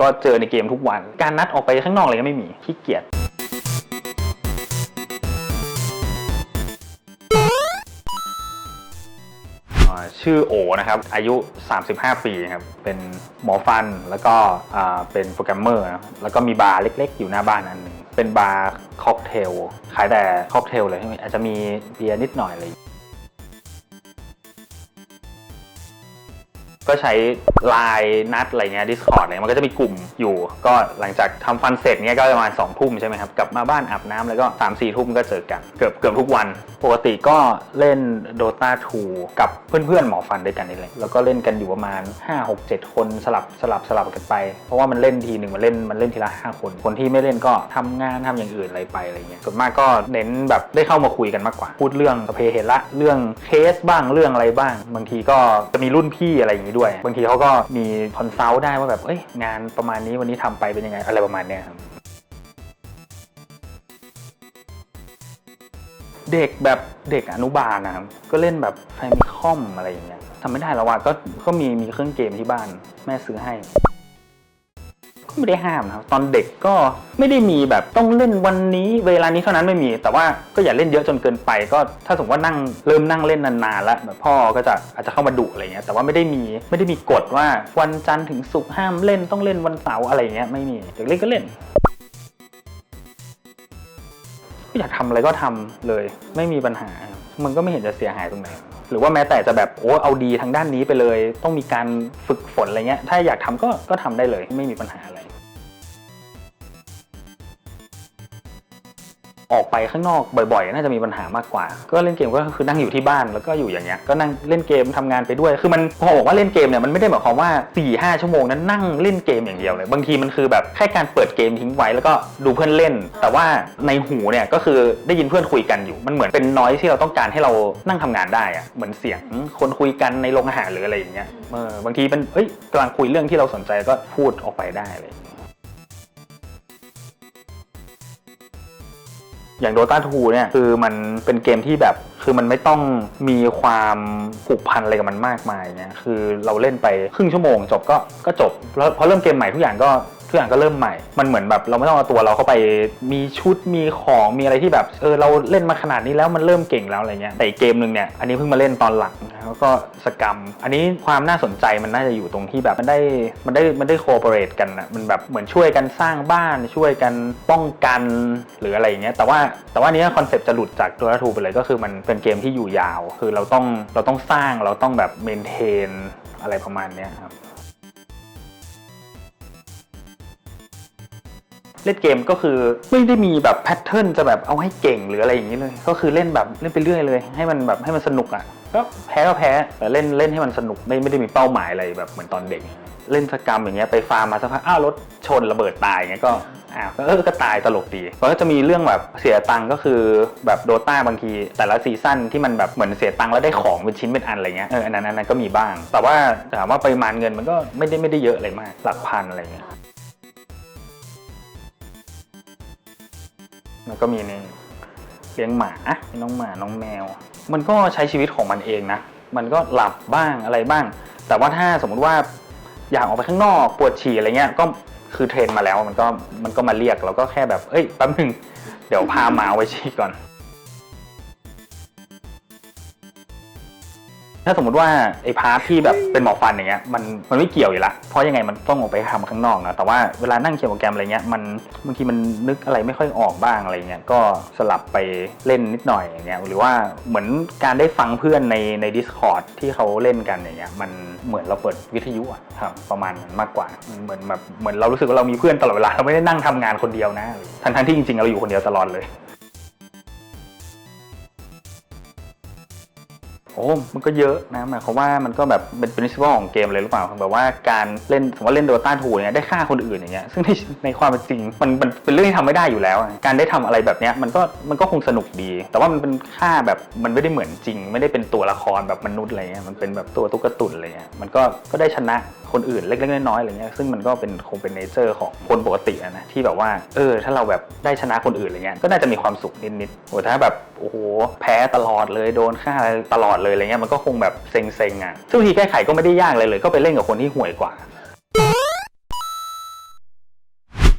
ก็เจอในเกมทุกวัน การนัดออกไปข้างนอกอะไรก็ไม่มีขี้เกียจชื่อโอนะครับ อายุ 35 ปีครับ เป็นหมอฟันแล้วก็เป็นโปรแกรมเมอร์นะแล้วก็มีบาร์เล็ก ๆ อยู่หน้าบ้านอันหนึ่งเป็นบาร์ค็อกเทล ขายแต่ค็อกเทลเลยใช่ไหมอาจจะมีเบียร์นิดหน่อยเงี้ย ก็ใช้ไลน์นัดอะไรเงี้ย Discord อะไรเงี้ยมันก็จะมีกลุ่มอยู่ ก็หลังจากทำฟันเสร็จเงี้ยก็ประมาณสองทุ่มใช่ไหมครับ กลับมาบ้านอาบน้ำแล้วก็3ามสี่ทุ่มก็เจอกัน เกือบเกือบทุกวัน ปกติก็เล่น Dota 2 กับเพื่อนๆหมอฟันด้วยกันนี่แหละแล้วก็เล่นกันอยู่ประมาณ 5 6 7 คนสลับสลับสลับกันไป เพราะว่ามันเล่นทีหนึ่งมันเล่นมันเล่นทีละ5คน คนที่ไม่เล่นก็ทำงานทำอย่างอื่นอะไรไปอะไรเงี้ยส่วนมากก็เน้นแบบได้เข้ามาคุยกันมากกว่า พูดเรื่องสพเพเหระเรื่องเคสบ้างเรื่องอะไรบ้าง บางทีก็จะมีรุ่นพี่อะไรอย่างนี้ด้วย บางทีเขาก็มีคอนซัลท์ได้ว่าแบบเอ้ยงานประมาณนี้วันนี้ทำไปเป็นยังไงอะไรประมาณเนี้ยครับเด็กแบบเด็กอนุบาลนะครับก็เล่นแบบแฟมิคอมอะไรอย่างเงี้ยทำไม่ได้แล้วว่าก็ก็มีมีเครื่องเกมที่บ้านแม่ซื้อให้ ก็ไม่ได้ห้ามนะครับตอนเด็กก็ไม่ได้มีแบบต้องเล่นวันนี้ เวลานี้เท่านั้นไม่มี แต่ว่าก็อย่าเล่นเยอะจนเกินไป ก็ถ้าสมมติว่านั่งเริ่มนั่งเล่นนานๆแล้วแบบพ่อก็จะอาจจะเข้ามาดุอะไรเงี้ยแต่ว่าไม่ได้มีไม่ได้มีกฎว่าวันจันทร์ถึงศุกร์ห้ามเล่นต้องเล่นวันเสาร์อะไรเงี้ยไม่มีอยากเล่นก็เล่นก็อยากทำอะไรก็ทำเลย ไม่มีปัญหา มันก็ไม่เห็นจะเสียหายตรงไหน หรือว่าแม้แต่จะแบบโอ้เอาดีทางด้านนี้ไปเลย ต้องมีการฝึกฝนอะไรเงี้ยถ้าอยากทำก็ก็ทำได้เลยไม่มีปัญหาอะไร ออกไปข้างนอกบ่อยๆ น่าจะมีปัญหามากกว่า ก็เล่นเกมก็คือนั่งอยู่ที่บ้านแล้วก็อยู่อย่างเงี้ยก็นั่งเล่นเกมทำงานไปด้วย คือมันพอบอกว่าเล่นเกมเนี่ยมันไม่ได้หมายความว่า4ี่ห้าชั่วโมงนั้นนั่งเล่นเกมอย่างเดียวเลย บางทีมันคือแบบแค่การเปิดเกมทิ้งไว้แล้วก็ดูเพื่อนเล่น แต่ว่าในหูเนี่ยก็คือได้ยินเพื่อนคุยกันอยู่ มันเหมือนเป็นน้อยที่เราต้องการให้เรานั่งทำงานได้อะเหมือนเสียงคนคุยกันในโรงอาหารหรืออะไรอย่างเงี้ยเออบางทีเป็นเอ้ยกำลังคุยเรื่องที่เราสนใจก็พูดออกไปได้เลย อย่าง Dota 2เนี่ยคือมันเป็นเกมที่แบบคือมันไม่ต้องมีความผูกพันอะไรกับมันมากมายเนี่ยคือเราเล่นไปครึ่งชั่วโมงจบก็ก็จบแล้วพอเริ่มเกมใหม่ทุกอย่างก็ ทุกอย่างก็เริ่มใหม่ มันเหมือนแบบเราไม่ต้องเอาตัวเราเข้าไปมีชุดมีของมีอะไรที่แบบเออเราเล่นมาขนาดนี้แล้วมันเริ่มเก่งแล้วอะไรเงี้ยแต่อีกเกมหนึ่งเนี่ยอันนี้เพิ่งมาเล่นตอนหลังแล้วก็สกรรม อันนี้ความน่าสนใจมันน่าจะอยู่ตรงที่แบบมันได้มันได้มันได้โคเปเรตกันนะมันแบบเหมือนช่วยกันสร้างบ้านช่วยกันป้องกันหรืออะไรอย่างเงี้ยแต่ว่าแต่ว่านี้คอนเซปต์จะหลุดจากตัวทูไปเลยก็คือมันเป็นเกมที่อยู่ยาว คือเราต้องเราต้องสร้างเราต้องแบบเมนเทนอะไรประมาณนี้ครับ เล่นเกมก็คือไม่ได้มีแบบแพทเทิร์นจะแบบเอาให้เก่งหรืออะไรอย่างนี้เลย ก็คือเล่นแบบเล่นไปเรื่อยเลย ให้มันแบบให้มันสนุกอะก็แพ้ก็แพ้แต่เล่นเล่นให้มันสนุกไม่ไม่ได้มีเป้าหมายอะไรแบบเหมือนตอนเด็ก เล่นสกรรมอย่างเงี้ยไปฟาร์มมาสักพักอ้าวรถชนระเบิดตายอย่างเงี้ยก็อ้าวก็เออก็ตายตลกดีแล้วก็จะมีเรื่องแบบเสียตังค์ก็คือแบบโดต้าบางที แต่ละซีซั่นที่มันแบบเหมือนเสียตังค์แล้วได้ของเป็นชิ้นเป็นอันอะไรเงี้ยเอออันนั้นอันนั้นก็มีบ้าง แต่ว่าถามว่าปริมาณเงินมันก็ไม่ได้ไม่ได้เยอะอะไรมากหลักพันอะไรเงี้ย แล้วก็มีในเลี้ยงหมาน้องหมาน้องแมว มันก็ใช้ชีวิตของมันเองนะ มันก็หลับบ้างอะไรบ้าง แต่ว่าถ้าสมมุติว่าอยากออกไปข้างนอกปวดฉี่อะไรเงี้ยก็คือเทรนมาแล้วมันก็มันก็มาเรียกเราก็แค่แบบเอ้ยแป๊บหนึงเดี๋ยวพาหมาไว้ฉี่ก่อน ถ้าสมมติว่าไอ้พาร์ทที่แบบเป็นหมอฟันอย่างเงี้ยมันมันไม่เกี่ยวอยู่ละเพราะยังไงมันต้องออกไปทำข้างนอกนะแต่ว่าเวลานั่งเขียนโปรแกรมอะไรเงี้ยมันบางทีมันนึกอะไรไม่ค่อยออกบ้างอะไรเงี้ยก็สลับไปเล่นนิดหน่อยอย่างเงี้ยหรือว่าเหมือนการได้ฟังเพื่อนในใน Discord ที่เขาเล่นกันอย่างเงี้ยมันเหมือนเราเปิดวิทยุอะครับประมาณนั้นมากกว่าเหมือนแบบเหมือนเรารู้สึกว่าเรามีเพื่อนตลอดเวลาเราไม่ได้นั่งทำงานคนเดียวนะทั้งทั้งๆที่จริงๆเราอยู่คนเดียวตลอดเลย โอ้มันก็เยอะนะหมายความว่ามันก็แบบเป็น principle ของเกมเลยหรือเปล่าแบบว่าการเล่นสมมติว่าเล่นโดต้าทูเนี่ยได้ฆ่าคนอื่นอย่างเงี้ยซึ่งในในความเป็นจริงมันมันเป็นเรื่องที่ทำไม่ได้อยู่แล้ว การได้ทำอะไรแบบเนี้ยมันก็มันก็คงสนุกดี แต่ว่ามันเป็นฆ่าแบบมันไม่ได้เหมือนจริง ไม่ได้เป็นตัวละครแบบมนุษย์อะไรเงี้ยมันเป็นแบบตัวตุ๊กตุนอะไรเงี้ยมันก็ก็ได้ชนะคนอื่นเล็กๆน้อยๆอะไรเงี้ยซึ่งมันก็เป็นคงเป็นเนเจอร์ของคนปกตินะที่แบบว่าเออถ้าเราแบบได้ชนะคนอื่นอะไรเงี้ยก็น่าจะมีความสุขนิดๆโอ้ถ้าแบบโอ้โหแพ้ตลอดเลยโดนฆ่าตลอดเลยอะไรเงี้ยมันก็คงแบบเซ็งๆอะซึ่งวิธีแก้ไขก็ไม่ได้ยากเลยเลย ก็ไปเล่นกับคนที่ห่วยกว่า